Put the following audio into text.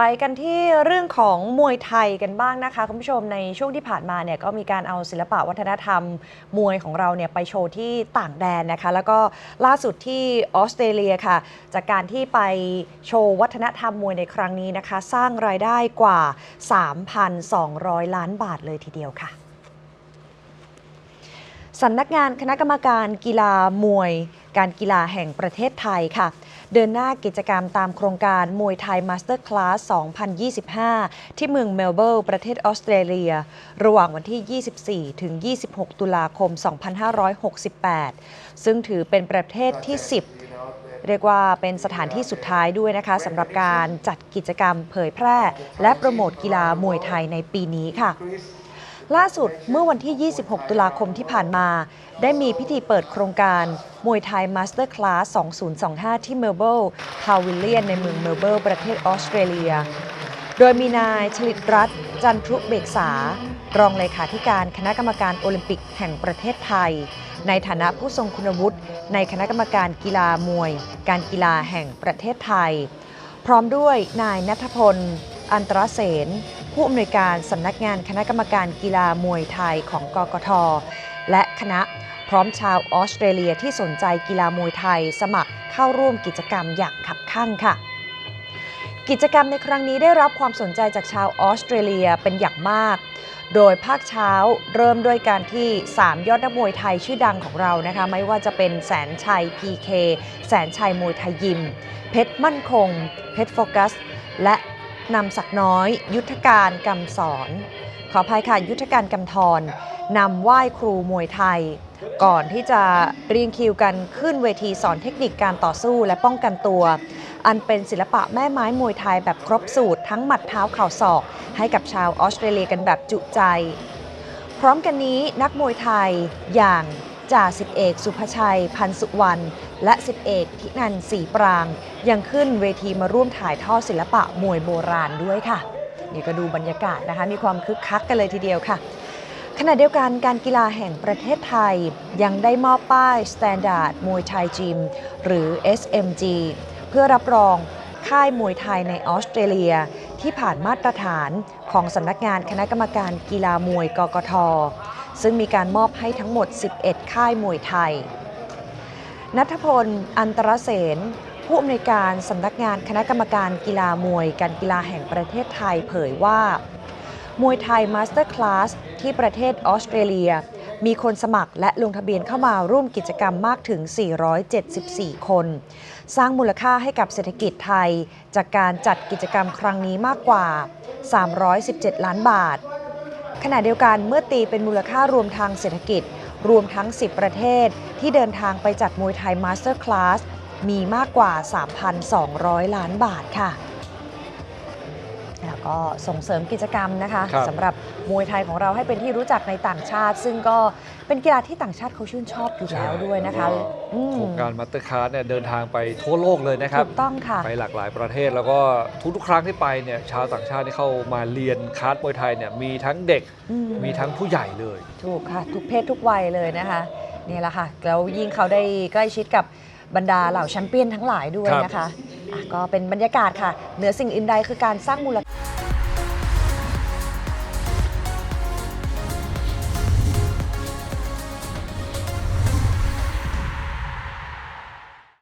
ไปกันที่เรื่องของมวยไทยกันบ้างนะคะคุณผู้ชมในช่วงที่ผ่านมาเนี่ยก็มีการเอาศิลปะวัฒนธรรม มวยของเราเนี่ยไปโชว์ที่ต่างแดนนะคะ แล้วก็ล่าสุดที่ออสเตรเลียค่ะ จากการที่ไปโชว์วัฒนธรรมมวยในครั้งนี้นะคะ สร้างรายได้กว่า 3,200 ล้านบาทเลยทีเดียวค่ะสำนักงานคณะกรรมการกีฬามวย การกีฬาแห่งประเทศไทยค่ะ เดินหน้ากิจกรรมตามโครงการมวยไทยมาสเตอร์คลาส 2025 ที่เมืองเมลเบิร์นประเทศออสเตรเลีย ระหว่างวันที่ 24 ถึง 26 ตุลาคม 2568 ซึ่งถือเป็นประเทศที่ 10เรียกว่าเป็นสถานที่สุดท้ายด้วยนะคะสำหรับการจัดกิจกรรมเผยแพร่ และโปรโมทกีฬามวยไทยในปีนี้ค่ะ ล่าสุดเมื่อวันที่ 26 ตุลาคมที่ผ่านมา ได้มีพิธีเปิดโครงการ มวยไทยมาสเตอร์คลาส 2025 ที่เมลเบิลพาวิลเลียนในเมืองเมลเบิลประเทศออสเตรเลีย โดยมีนายชลิตรัตน์จันทรุเบกษา รองเลขาธิการคณะกรรมการโอลิมปิกแห่งประเทศไทย ในฐานะผู้ทรงคุณวุฒิในคณะกรรมการกีฬามวย การกีฬาแห่งประเทศไทย พร้อมด้วยนายนัทพล อันตรเสน ผู้อำนวยการสำนักงานคณะกรรมการกีฬามวยไทยของกกท และคณะพร้อมชาวออสเตรเลียที่สนใจกีฬามวยไทยสมัครเข้าร่วมกิจกรรมอย่างขับคั่งค่ะ กิจกรรมในครั้งนี้ได้รับความสนใจจากชาวออสเตรเลียเป็นอย่างมาก โดยภาคเช้าเริ่มด้วยการที่ 3 ยอดนักมวยไทยชื่อดังของเรานะคะ ไม่ว่าจะเป็นแสนชัย PK แสนชัยมวยไทยยิม เพชรมั่นคง เพชรโฟกัส และ นำศักน้อย ยุทธการกำสอน ขออภัยค่ะยุทธการกำธรนำไหว้ครูมวยไทย ก่อนที่จะเรียงคิวกันขึ้นเวทีสอนเทคนิคการต่อสู้และป้องกันตัว อันเป็นศิลปะแม่ไม้มวยไทยแบบครบสูตรทั้งหมัดเท้าเข่าศอก ให้กับชาวออสเตรเลียกันแบบจุใจ พร้อมกันนี้นักมวยไทยอย่าง จ่าสิบเอกสุภชัย พันสุวรรณและสิบเอกทินันท์ศรีปราง ยังขึ้นเวทีมาร่วมถ่ายทอดศิลปะมวยโบราณด้วยค่ะ นี่ก็ดูบรรยากาศนะคะ มีความคึกคักกันเลยทีเดียวค่ะ ขณะเดียวกันการกีฬาแห่งประเทศไทย ยังได้มอบป้าย Standard มวยไทยจิม หรือ SMG เพื่อรับรองค่ายมวยไทยในออสเตรเลีย ที่ผ่านมาตรฐานของสำนักงานคณะกรรมการกีฬามวยกกท ซึ่งมีการมอบให้ทั้งหมด 11 ค่ายมวยไทย นัทพล อันตรเสนผู้อำนวยการสำนักงานคณะกรรมการกีฬามวยการกีฬาแห่งประเทศไทยเผยว่า มวยไทยมาสเตอร์คลาสที่ประเทศออสเตรเลีย มีคนสมัครและลงทะเบียนเข้ามาร่วมกิจกรรมมากถึง 474 คน สร้างมูลค่าให้กับเศรษฐกิจไทย จากการจัดกิจกรรมครั้งนี้มากกว่า 317 ล้านบาท ขณะเดียวกันเมื่อตีเป็นมูลค่ารวมทางเศรษฐกิจ รวมทั้ง 10 ประเทศ ที่เดินทางไปจัดมวยไทยมาสเตอร์คลาสมีมากกว่า 3,200 ล้านบาทค่ะ แล้วก็ส่งเสริมกิจกรรมนะคะครับสำหรับ มวยไทยของเราให้เป็นที่รู้จักในต่างชาติ ซึ่งก็เป็นกีฬาที่ต่างชาติเขาชื่นชอบอยู่แล้วด้วยนะคะอืมโครงการมาสเตอร์คาร์ดเนี่ยเดินทางไปทั่วโลกเลยนะครับถูกต้องค่ะไปหลากหลายประเทศแล้วก็ทุกๆครั้งที่ไปเนี่ยชาวต่างชาติที่เข้ามาเรียนคลาสมวยไทยเนี่ยมีทั้งเด็กอืมมีทั้งผู้ใหญ่เลย ถูกค่ะ ทุกเพศทุกวัยเลยนะคะนี่แหละค่ะแล้วยิ่งเขาได้ใกล้ชิดกับบรรดาเหล่าแชมเปี้ยนทั้งหลายด้วยนะคะอะก็เป็นบรรยากาศค่ะ เหนือสิ่งอื่นใดคือการสร้างมูลค่า